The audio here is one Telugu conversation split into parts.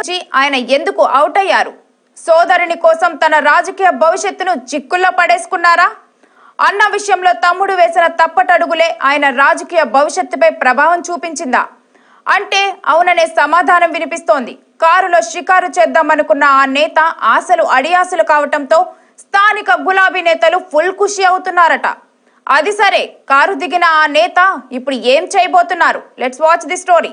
రోజు ఆయన ఎందుకు అవుట్ అయ్యారు? సోదరుని కోసం తన రాజకీయ భవిష్యత్తును చిక్కుల్లో పడేసుకున్నారా? అన్న విషయంలో తమ్ముడు వేసిన తప్పటడుగులే ఆయన రాజకీయ భవిష్యత్తుపై ప్రభావం చూపించిందా? అంటే అవుననే సమాధానం వినిపిస్తోంది. కారులో షికారు చేద్దామనుకున్న ఆ నేత ఆశలు అడియాసలు కావటంతో స్థానిక గులాబీ నేతలు ఫుల్ ఖుషి అవుతున్నారట. అది సరే కారు దిగిన ఆ నేత ఇప్పుడు ఏం చేయబోతున్నారు? లెట్స్ వాచ్ ది స్టోరీ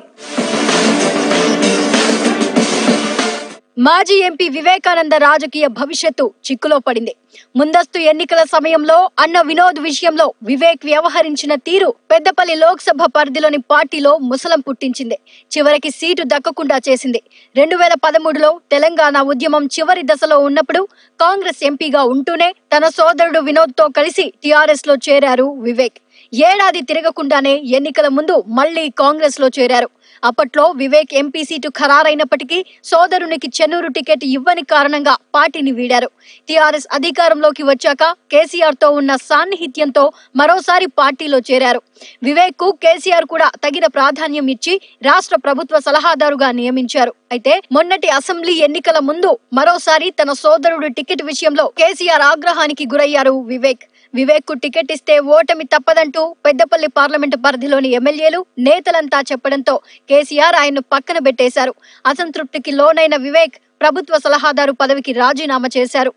మాజీ ఎంపీ వివేకానంద రాజకీయ భవిష్యత్తు చిక్కులో పడింది. ముందస్తు ఎన్నికల సమయంలో అన్న వినోద్ విషయంలో వివేక్ వ్యవహరించిన తీరు పెద్దపల్లి లోక్సభ పరిధిలోని పార్టీలో ముసలం పుట్టించింది. చివరికి సీటు దక్కకుండా చేసింది. రెండు వేల పదమూడులో తెలంగాణ ఉద్యమం చివరి దశలో ఉన్నప్పుడు కాంగ్రెస్ ఎంపీగా ఉంటూనే తన సోదరుడు వినోద్తో కలిసి టిఆర్ఎస్లో చేరారు వివేక్. ఏడాది తిరగకుండానే ఎన్నికల ముందు మళ్ళీ కాంగ్రెస్లో చేరారు. అప్పట్లో వివేక్ ఎంపీ సీటు ఖరారైనప్పటికీ సోదరునికి చెన్నూరు టికెట్ ఇవ్వని కారణంగా పార్టీని వీడారు. టీఆర్ఎస్ అధికారంలోకి వచ్చాక కేసీఆర్తో ఉన్న సాన్నిహిత్యంతో మరోసారి పార్టీలో చేరారు. వివేక్కు కేసీఆర్ కూడా తగిన ప్రాధాన్యం ఇచ్చి రాష్ట్ర ప్రభుత్వ సలహాదారుగా నియమించారు. అయితే మొన్నటి అసెంబ్లీ ఎన్నికల ముందు మరోసారి తన సోదరుడు టికెట్ విషయంలో కేసీఆర్ ఆగ్రహానికి గురయ్యారు వివేక్. వివేక్కు టికెట్ ఇస్తే ఓటమి తప్పదంటూ పెద్దపల్లి పార్లమెంటు పరిధిలోని ఎమ్మెల్యేలు నేతలంతా చెప్పడంతో కేసీఆర్ ఆయన్ను పక్కన పెట్టేశారు. అసంతృప్తికి లోనైన వివేక్ ప్రభుత్వ సలహాదారు పదవికి రాజీనామా చేశారు.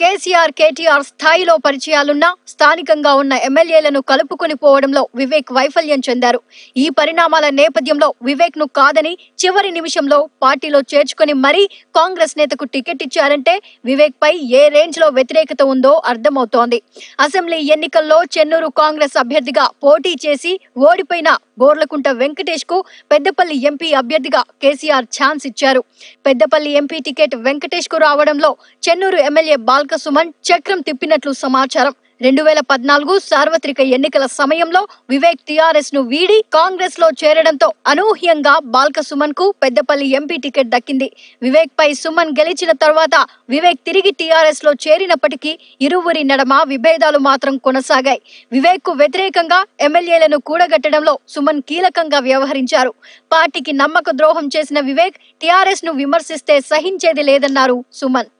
కేసీఆర్ కేటీఆర్ స్థాయిలో పరిచయాలున్నా స్థానికంగా ఉన్న ఎమ్మెల్యేలను కలుపుకొని పోవడంలో వివేక్ వైఫల్యం చెందారు. ఈ పరిణామాల నేపథ్యంలో వివేక్ను కాదని చివరి నిమిషంలో పార్టీలో చేర్చుకొని మరీ కాంగ్రెస్ నేతకు టికెట్ ఇచ్చారంటే వివేక్ పై ఏ రేంజ్లో వ్యతిరేకత ఉందో అర్థమవుతోంది. అసెంబ్లీ ఎన్నికల్లో చెన్నూరు కాంగ్రెస్ అభ్యర్థిగా పోటీ చేసి ఓడిపోయిన గోర్లకుంట వెంకటేష్కు పెద్దపల్లి ఎంపీ అభ్యర్థిగా కేసీఆర్ ఛాన్స్ ఇచ్చారు. పెద్దపల్లి ఎంపీ టికెట్ వెంకటేష్కు రావడంలో చెన్నూరు ఎమ్మెల్యే బాల్క సుమన్ చక్రం తిప్పినట్లు సమాచారం. రెండు వేల పద్నాలుగు సార్వత్రిక ఎన్నికల సమయంలో వివేక్ టిఆర్ఎస్ను వీడి కాంగ్రెస్లో చేరడంతో అనూహ్యంగా బాల్క సుమన్కు పెద్దపల్లి ఎంపీ టికెట్ దక్కింది. వివేక్ పై సుమన్ గెలిచిన తర్వాత వివేక్ తిరిగి టిఆర్ఎస్లో చేరినప్పటికీ ఇరువురి నడమ విభేదాలు మాత్రం కొనసాగాయి. వివేక్కు వ్యతిరేకంగా ఎమ్మెల్యేలను కూడగట్టడంలో సుమన్ కీలకంగా వ్యవహరించారు. పార్టీకి నమ్మక ద్రోహం చేసిన వివేక్ టిఆర్ఎస్ను విమర్శిస్తే సహించేది లేదన్నారు సుమన్.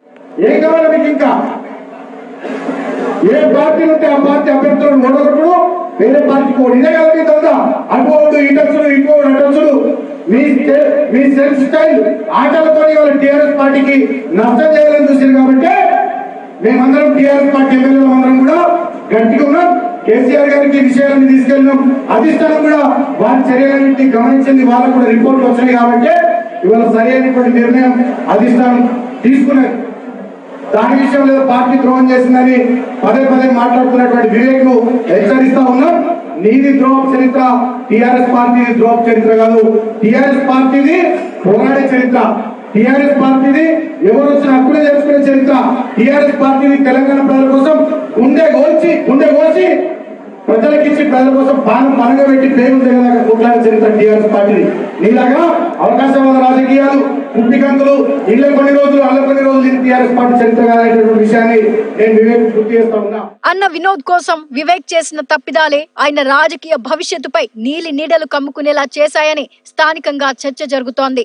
ఏం కావాలి మీకు ఇంకా? ఏ పార్టీ ఉంటే ఆ పార్టీ అభ్యర్థులను ఓడగొట్టుడు వేరే పార్టీకి ఓడి ఇదే కదా మీ దందా అటువోడు ఇటొచ్చుడు ఇటువోడు అటొచ్చుడు మీ మీ సెల్ఫ్ స్టైల్ ఆటలతో ఇవాళ టీఆర్ఎస్ పార్టీకి నష్టం చేయాలని చూసింది కాబట్టి మేమందరం టీఆర్ఎస్ పార్టీ ఎమ్మెల్యేలు అందరం కూడా గట్టిగా ఉన్నాం. కేసీఆర్ గారికి విషయాన్ని విషయాలను తీసుకెళ్ళినాం. అధిష్టానం కూడా వారి చర్యలన్నింటినీ గమనించింది. వాళ్ళకు కూడా రిపోర్ట్లు వచ్చినాయి కాబట్టి ఇవాళ సరైనటువంటి నిర్ణయం అధిష్టానం తీసుకున్నది దాని విషయంలో పార్టీ ద్రోహం చేసిందని పదే పదే మాట్లాడుతున్నటువంటి వివేక్ను హెచ్చరిస్తా ఉన్నాం. నీది ద్రోహ చరిత్ర టిఆర్ఎస్ పార్టీది ద్రోహ చరిత్ర కాదు. టిఆర్ఎస్ పార్టీది పోరాడే చరిత్ర. టిఆర్ఎస్ పార్టీది ఎవరు వచ్చిన హక్కులే చేసుకునే చరిత్ర. టిఆర్ఎస్ పార్టీది తెలంగాణ ప్రజల కోసం ప్రజల కోసం పానం పనగ పెట్టి పేరు దిగదాకా కొట్లాడే చరిత్ర టీఆర్ఎస్ పార్టీది నీలాగా అవకాశవాద రాజకీయాలు పుట్టికంతులు ఇళ్ళ కొన్ని రోజులు అల్ల కొన్ని రోజులు టీఆర్ఎస్ పార్టీ చరిత్ర కాదనేటువంటి విషయాన్ని నేను వివేక్ గుర్తు చేస్తా ఉన్నా. అన్న వినోద్ కోసం వివేక్ చేసిన తప్పిదాలే ఆయన రాజకీయ భవిష్యత్తుపై నీలి నీడలు కమ్ముకునేలా చేశాయని స్థానికంగా చర్చ జరుగుతోంది.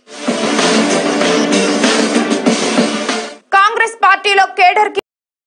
కాంగ్రెస్ పార్టీలో కేడర్